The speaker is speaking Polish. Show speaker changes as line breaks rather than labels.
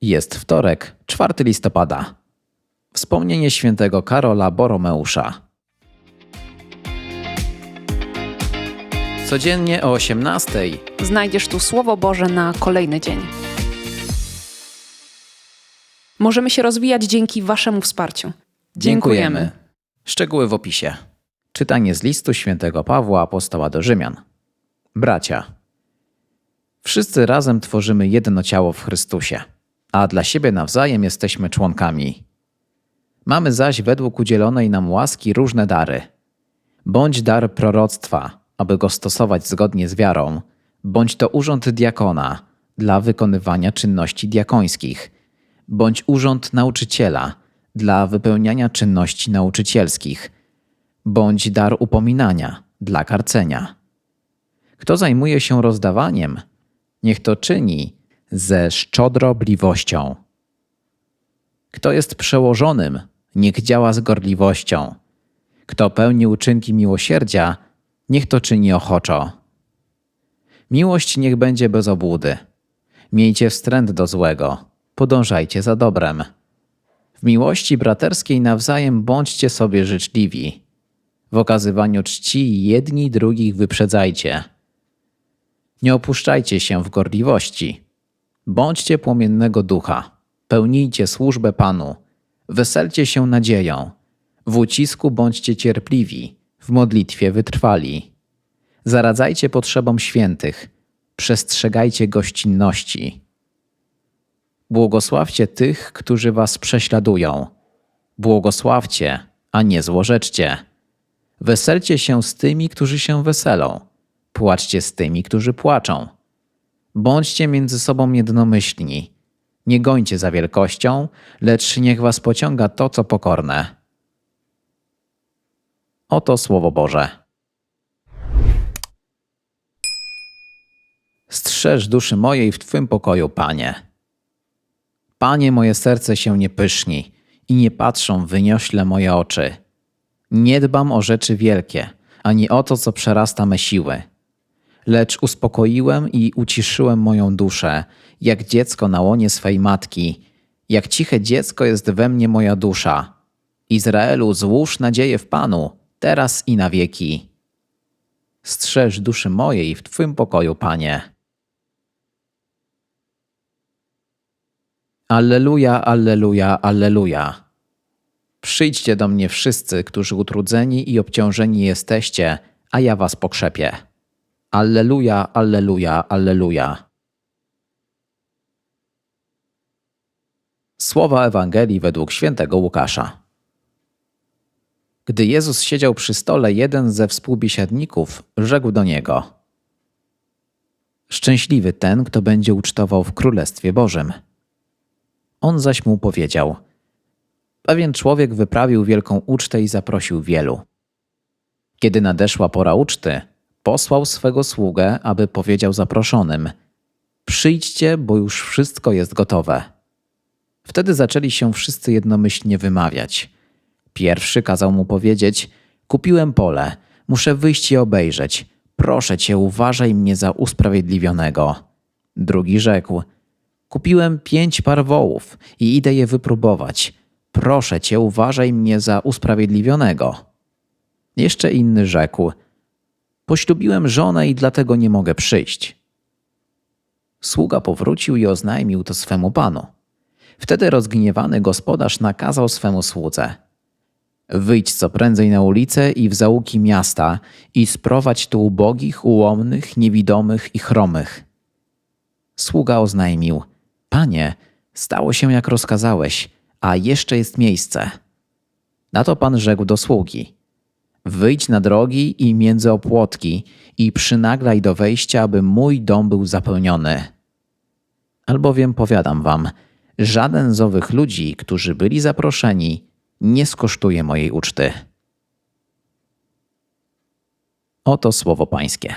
Jest wtorek, 4 listopada. Wspomnienie świętego Karola Boromeusza. Codziennie o 18:00
Znajdziesz tu Słowo Boże na kolejny dzień. Możemy się rozwijać dzięki Waszemu wsparciu.
Dziękujemy. Szczegóły w opisie. Czytanie z listu świętego Pawła apostoła do Rzymian. Bracia, wszyscy razem tworzymy jedno ciało w Chrystusie, a dla siebie nawzajem jesteśmy członkami. Mamy zaś według udzielonej nam łaski różne dary. Bądź dar proroctwa, aby go stosować zgodnie z wiarą, bądź to urząd diakona dla wykonywania czynności diakońskich, bądź urząd nauczyciela dla wypełniania czynności nauczycielskich, bądź dar upominania dla karcenia. Kto zajmuje się rozdawaniem, niech to czyni ze szczodrobliwością. Kto jest przełożonym, niech działa z gorliwością. Kto pełni uczynki miłosierdzia, niech to czyni ochoczo. Miłość niech będzie bez obłudy. Miejcie wstręt do złego, podążajcie za dobrem. W miłości braterskiej nawzajem bądźcie sobie życzliwi. W okazywaniu czci jedni drugich wyprzedzajcie. Nie opuszczajcie się w gorliwości. Bądźcie płomiennego ducha, pełnijcie służbę Panu, weselcie się nadzieją, w ucisku bądźcie cierpliwi, w modlitwie wytrwali. Zaradzajcie potrzebom świętych, przestrzegajcie gościnności. Błogosławcie tych, którzy was prześladują. Błogosławcie, a nie złorzeczcie. Weselcie się z tymi, którzy się weselą. Płaczcie z tymi, którzy płaczą. Bądźcie między sobą jednomyślni. Nie gońcie za wielkością, lecz niech was pociąga to, co pokorne. Oto Słowo Boże. Strzeż duszy mojej w Twym pokoju, Panie. Panie, moje serce się nie pyszni i nie patrzą wyniośle moje oczy. Nie dbam o rzeczy wielkie, ani o to, co przerasta me siły. Lecz uspokoiłem i uciszyłem moją duszę, jak dziecko na łonie swej matki, jak ciche dziecko jest we mnie moja dusza. Izraelu, złóż nadzieję w Panu, teraz i na wieki. Strzeż duszy mojej w Twym pokoju, Panie. Alleluja, alleluja, alleluja. Przyjdźcie do mnie wszyscy, którzy utrudzeni i obciążeni jesteście, a ja was pokrzepię. Alleluja, alleluja, alleluja. Słowa Ewangelii według świętego Łukasza. Gdy Jezus siedział przy stole, jeden ze współbiesiadników rzekł do niego: Szczęśliwy ten, kto będzie ucztował w Królestwie Bożym. On zaś mu powiedział: Pewien człowiek wyprawił wielką ucztę i zaprosił wielu. Kiedy nadeszła pora uczty, posłał swego sługę, aby powiedział zaproszonym: Przyjdźcie, bo już wszystko jest gotowe. Wtedy zaczęli się wszyscy jednomyślnie wymawiać. Pierwszy kazał mu powiedzieć: Kupiłem pole, muszę wyjść je obejrzeć. Proszę cię, uważaj mnie za usprawiedliwionego. Drugi rzekł: Kupiłem pięć par wołów i idę je wypróbować. Proszę cię, uważaj mnie za usprawiedliwionego. Jeszcze inny rzekł: Poślubiłem żonę i dlatego nie mogę przyjść. Sługa powrócił i oznajmił to swemu panu. Wtedy rozgniewany gospodarz nakazał swemu słudze: Wyjdź co prędzej na ulicę i w zaułki miasta i sprowadź tu ubogich, ułomnych, niewidomych i chromych. Sługa oznajmił: Panie, stało się jak rozkazałeś, a jeszcze jest miejsce. Na to pan rzekł do sługi: Wyjdź na drogi i między opłotki i przynaglaj do wejścia, aby mój dom był zapełniony. Albowiem powiadam wam, żaden z owych ludzi, którzy byli zaproszeni, nie skosztuje mojej uczty. Oto słowo Pańskie.